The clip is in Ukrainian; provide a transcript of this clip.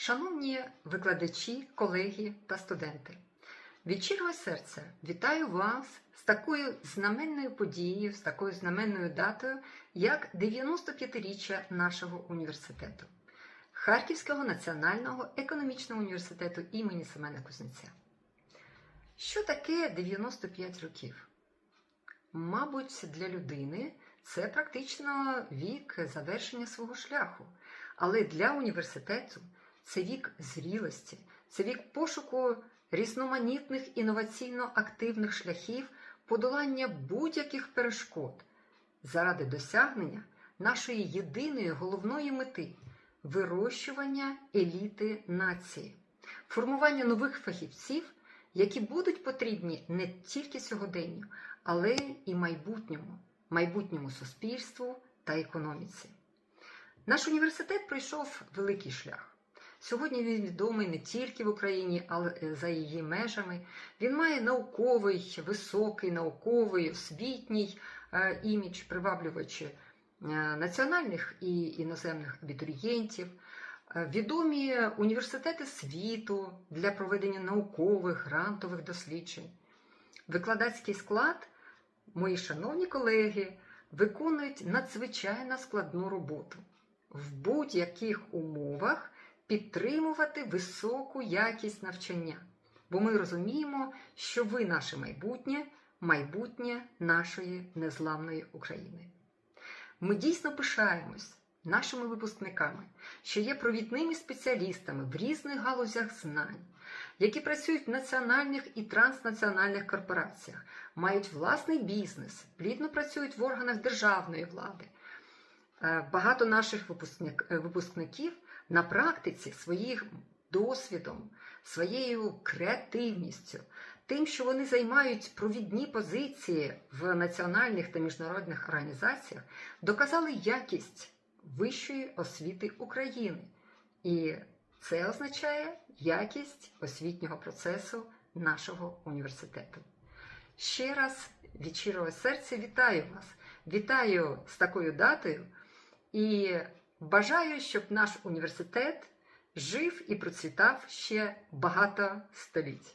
Шановні викладачі, колеги та студенти, від щирого серця вітаю вас з такою знаменною подією, з такою знаменною датою, як 95-річчя нашого університету Харківського національного економічного університету імені Семена Кузнеця. Що таке 95 років? Мабуть, для людини це практично вік завершення свого шляху. Але для університету це вік зрілості, це вік пошуку різноманітних інноваційно активних шляхів подолання будь-яких перешкод заради досягнення нашої єдиної головної мети вирощування еліти нації, формування нових фахівців, які будуть потрібні не тільки сьогоденню, але і майбутньому, майбутньому суспільству та економіці. Наш університет пройшов великий шлях. Сьогодні він відомий не тільки в Україні, але й за її межами. Він має науковий, високий, науковий, освітній е, імідж, приваблюючи е, національних і іноземних абітурієнтів, е, відомі університети світу для проведення наукових грантових досліджень. Викладацький склад, мої шановні колеги, виконують надзвичайно складну роботу в будь-яких умовах підтримувати високу якість навчання. Бо ми розуміємо, що ви наше майбутнє, майбутнє нашої незламної України. Ми дійсно пишаємось нашими випускниками, що є провідними спеціалістами в різних галузях знань, які працюють в національних і транснаціональних корпораціях, мають власний бізнес, плідно працюють в органах державної влади. Е, Багато наших випускник- випускників на практиці своїм досвідом, своєю креативністю, тим, що вони займають провідні позиції в національних та міжнародних організаціях, доказали якість вищої освіти України. І це означає якість освітнього процесу нашого університету. Ще раз від щирого серця вітаю вас! Вітаю з такою датою і бажаю, щоб наш університет жив і процвітав ще багато століть.